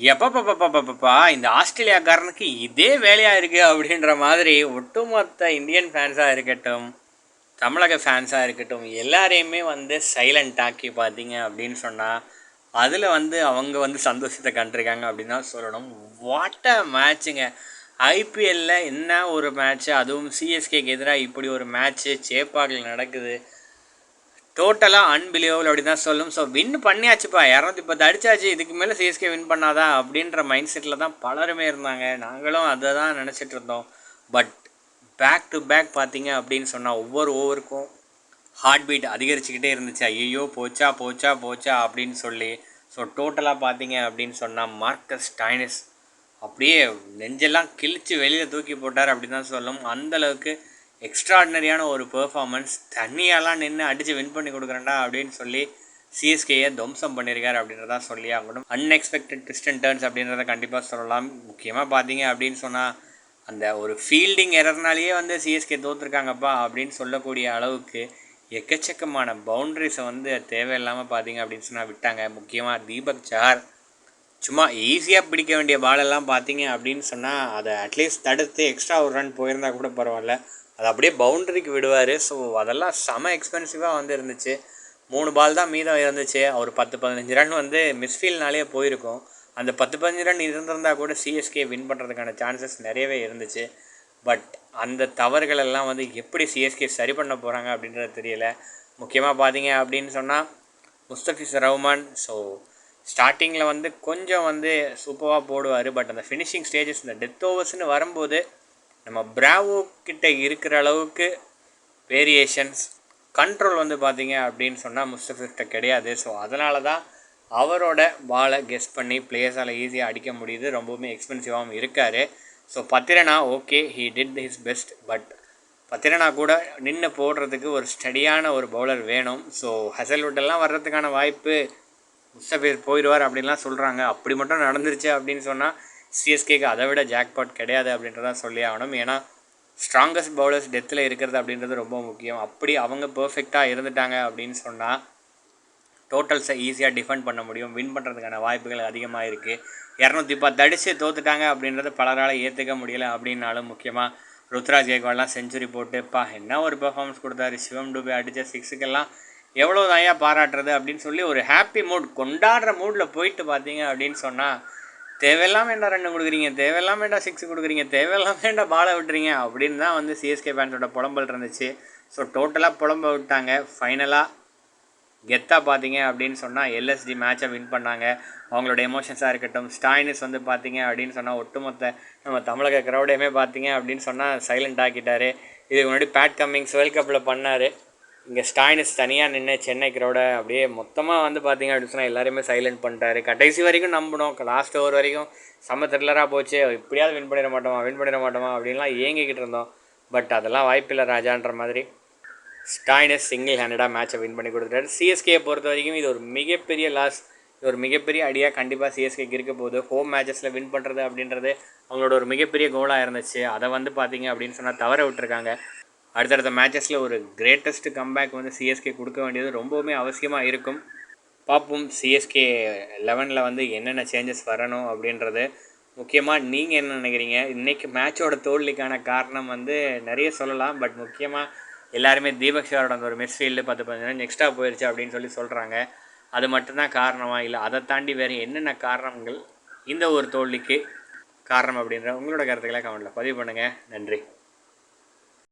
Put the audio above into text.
எப்பப்பப்பப்பப்பப்பா இந்த ஆஸ்திரேலியாக்காரனுக்கு இதே வேலையாக இருக்குது அப்படின்ற மாதிரி ஒட்டுமொத்த இந்தியன் ஃபேன்ஸாக இருக்கட்டும் தமிழக ஃபேன்ஸாக இருக்கட்டும் எல்லாரையுமே வந்து சைலண்ட் ஆக்கி பார்த்தீங்க அப்படின்னு சொன்னால் அதில் வந்து அவங்க வந்து சந்தோஷத்தை கண்டிருக்காங்க அப்படின்னு தான் சொல்லணும். வாட்ட மேட்சுங்க மேட்ச்சுங்க என்ன ஒரு மேட்ச்சு அதுவும் சிஎஸ்கேக்கு எதிராக இப்படி ஒரு மேட்ச்சு சேப்பாக்கில் நடக்குது. டோட்டலாக அன்பிலியபிள் அப்படி தான் சொல்லும். ஸோ வின் பண்ணியாச்சுப்பா. இரநூத்தி பத்து அடிச்சாச்சு. இதுக்கு மேலே சிஎஸ்கே வின் பண்ணாதா அப்படின்ற மைண்ட் செட்டில் தான் பலருமே இருந்தாங்க. நாங்களும் அதை தான் நினச்சிட்டு இருந்தோம். பட் பேக் டு பேக் பார்த்தீங்க அப்படின்னு சொன்னால் ஒவ்வொரு ஓவருக்கும் ஹார்ட் பீட் அதிகரிச்சுக்கிட்டே இருந்துச்சு. ஐயோ போச்சா போச்சா போச்சா அப்படின்னு சொல்லி. ஸோ டோட்டலாக பார்த்தீங்க அப்படின்னு சொன்னால் மார்க்கஸ் டைனஸ் அப்படியே நெஞ்செல்லாம் கிழிச்சு வெளியில் தூக்கி போட்டார் அப்படின்னு தான் சொல்லும் அந்தளவுக்கு எக்ஸ்ட்ராடினரியான ஒரு பெர்ஃபார்மன்ஸ் தண்ணியெல்லாம் நின்று அடித்து வின் பண்ணி கொடுக்குறேன்டா அப்படின்னு சொல்லி சிஎஸ்கேயை துவம்சம் பண்ணியிருக்காரு அப்படின்றதான் சொல்லி ஆகணும். அன்எக்ஸ்பெக்டட் ட்விஸ்ட் அண்ட் டர்ன்ஸ் அப்படின்றத கண்டிப்பாக சொல்லலாம். முக்கியமாக பார்த்தீங்க அப்படின்னு சொன்னால் அந்த ஒரு ஃபீல்டிங் எரர்னாலேயே வந்து சிஎஸ்கே தோற்றுருக்காங்கப்பா அப்படின்னு சொல்லக்கூடிய அளவுக்கு எக்கச்சக்கமான பவுண்ட்ரிஸை வந்து தேவையில்லாமல் பார்த்தீங்க அப்படின்னு சொன்னால் விட்டாங்க. முக்கியமாக தீபக் சார் சும்மா ஈஸியாக பிடிக்க வேண்டிய பாலெல்லாம் பார்த்தீங்க அப்படின்னு சொன்னால் அதை அட்லீஸ்ட் தடுத்து எக்ஸ்ட்ரா ஒரு ரன் போயிருந்தால் கூட பரவாயில்ல. அது அப்படியே பவுண்டரிக்கு விடுவார். ஸோ அதெல்லாம் செம எக்ஸ்பென்சிவாக வந்து இருந்துச்சு. மூணு பால் தான் மீதம் இருந்துச்சு. அவர் பத்து பதினஞ்சு ரன் வந்து மிஸ்ஃபீல்னாலே போயிருக்கும். அந்த பத்து பதினஞ்சு ரன் இருந்திருந்தால் கூட சிஎஸ்கே வின் பண்ணுறதுக்கான சான்சஸ் நிறையவே இருந்துச்சு. பட் அந்த தவறுகள் எல்லாம் வந்து எப்படி சிஎஸ்கே சரி பண்ண போகிறாங்க அப்படின்றது தெரியல. முக்கியமாக பார்த்தீங்க அப்படின்னு சொன்னால் முஸ்தபிஸ் ரஹ்மான் ஸோ ஸ்டார்டிங்கில் வந்து கொஞ்சம் வந்து சூப்பராக போடுவார். பட் அந்த ஃபினிஷிங் ஸ்டேஜஸ் இந்த டெத் ஓவர்ஸ்னு வரும்போது நம்ம பிராவோ கிட்ட இருக்கிற அளவுக்கு வேரியேஷன்ஸ் கண்ட்ரோல் வந்து பார்த்தீங்க அப்படின்னு சொன்னால் முஸ்தபிஸ்கிட்ட கிடையாது. ஸோ அதனால தான் அவரோட பாலை கெஸ் பண்ணி பிளேயர்ஸால் ஈஸியாக அடிக்க முடியுது. ரொம்பவுமே எக்ஸ்பென்சிவாகவும் இருக்கார். So Pathirana okay he did his best but Pathirana கூட நின்று போடுறதுக்கு ஒரு ஸ்டடியான ஒரு பவுலர் வேணும். ஸோ ஹசல்வுட்டெல்லாம் வர்றதுக்கான வாய்ப்பு முஸ்தபிர் போயிடுவார் அப்படின்லாம் சொல்கிறாங்க அப்படி மட்டும் நடந்துருச்சு அப்படின்னு சொன்னால் சிஎஸ்கேக்கு அதை விட ஜாக்பாட் கிடையாது அப்படின்றதான் சொல்லி ஆகணும். ஏன்னா ஸ்ட்ராங்கஸ்ட் பவுலர்ஸ் டெத்தில் இருக்கிறது அப்படின்றது ரொம்ப முக்கியம். அப்படி அவங்க பர்ஃபெக்டாக இருந்துட்டாங்க அப்படின்னு சொன்னால் டோட்டல்ஸை ஈஸியாக டிஃபெண்ட் பண்ண முடியும். வின் பண்ணுறதுக்கான வாய்ப்புகள் அதிகமாக இருக்குது இரநூத்தி பத்து அடித்து தோத்துட்டாங்க அப்படின்றது பலரால் ஏற்றுக்க முடியலை அப்படின்னாலும் முக்கியமாக ருத்ராஜ் கேக்வாட்லாம் செஞ்சுரி போட்டுப்பா என்ன ஒரு பெர்ஃபார்மன்ஸ் கொடுத்தாரு? சிவம் டூபே அடித்த சிக்ஸுக்கெல்லாம் எவ்வளோ தாயா பாராட்டுறது? அப்படின்னு சொல்லி ஒரு ஹாப்பி மூட் கொண்டாடுற மூடில் போயிட்டு பார்த்தீங்க அப்படின்னு சொன்னால் தேவையில்லாம வேண்டாம் ரெண்டு கொடுக்குறீங்க? தேவையெல்லாம் வேண்டாம் சிக்ஸ் கொடுக்குறீங்க? தேவையெல்லாம் வேண்டாம் பாலை விட்டுறீங்க? அப்படின்னு தான் வந்து சிஎஸ்கே ஃபேன்ஸோட புலம்பல் இருந்துச்சு. ஸோ டோட்டலாக புலம்ப விட்டாங்க. ஃபைனலாக கெத்தாக பார்த்தீங்க அப்படின்னு சொன்னால் எல்எஸ்டி மேட்சை வின் பண்ணாங்க. அவங்களோட எமோஷன்ஸாக இருக்கட்டும். ஸ்டாயினிஸ் வந்து பார்த்தீங்க அப்படின்னு சொன்னால் ஒட்டுமொத்த நம்ம தமிழக க்ரௌடையுமே பார்த்தீங்க அப்படின்னு சொன்னால் சைலண்ட் ஆக்கிட்டார். இதுக்கு முன்னாடி பேட் கம்மிங்ஸ் வேர்ல்ட் கப்பில் பண்ணார். இங்கே ஸ்டாயினிஸ் தனியாக நின்று சென்னை க்ரௌடை அப்படியே மொத்தமாக வந்து பார்த்தீங்க அப்படின்னு சொன்னால் எல்லாருமே சைலண்ட் பண்ணிட்டாரு. கடைசி வரைக்கும் நம்பணும் லாஸ்ட் ஓவர் வரைக்கும் செம்ம த்ரில்லராக போச்சு. இப்படியாவது வின் பண்ணிட மாட்டோமா? வின் பண்ணிட மாட்டோமா? அப்படின்லாம் ஏங்கிக்கிட்டு இருந்தோம். பட் அதெல்லாம் வாய்ப்பில்லை ராஜான்ற மாதிரி. ஸ்டாயினஸ் சிங்கிள் ஹேண்டடாக மேட்சை வின் பண்ணி கொடுத்துட்டாரு. சிஎஸ்கேயை பொறுத்த வரைக்கும் இது ஒரு மிகப்பெரிய லாஸ் இது ஒரு மிகப்பெரிய அடியாக கண்டிப்பாக சிஎஸ்கேக்கு இருக்க போகுது. ஹோம் மேட்சஸில் வின் பண்ணுறது அப்படின்றது அவங்களோட ஒரு மிகப்பெரிய கோலாக இருந்துச்சு. அதை வந்து பார்த்தீங்க அப்படின்னு சொன்னால் தவற விட்டுருக்காங்க. அடுத்தடுத்த மேட்சஸில் ஒரு கிரேட்டஸ்ட் கம்பேக் வந்து சிஎஸ்கே கொடுக்க வேண்டியது ரொம்பவுமே அவசியமாக இருக்கும். பார்ப்போம் சிஎஸ்கே லெவனில் வந்து என்னென்ன சேஞ்சஸ் வரணும் அப்படின்றது. முக்கியமாக நீங்கள் என்ன நினைக்கிறீங்க? இன்றைக்கி மேட்சோட தோல்விக்கான காரணம் வந்து நிறைய சொல்லலாம். பட் முக்கியமாக எல்லாருமே தீபக் ஷாரோட அந்த ஒரு மிஸ்ஃபீல்டு பத்து பதினஞ்சு நெக்ஸ்ட்டாக எக்ஸ்ட்ரா போயிடுச்சு அப்படின்னு சொல்லி சொல்கிறாங்க அது மட்டும்தான் காரணமாக இல்லை அதை தாண்டி வேறு என்னென்ன காரணங்கள் இந்த ஒரு தோல்விக்கு காரணம் அப்படின்ற உங்களோட கருத்துக்களை கமெண்ட்டில் பதிவு பண்ணுங்கள் நன்றி.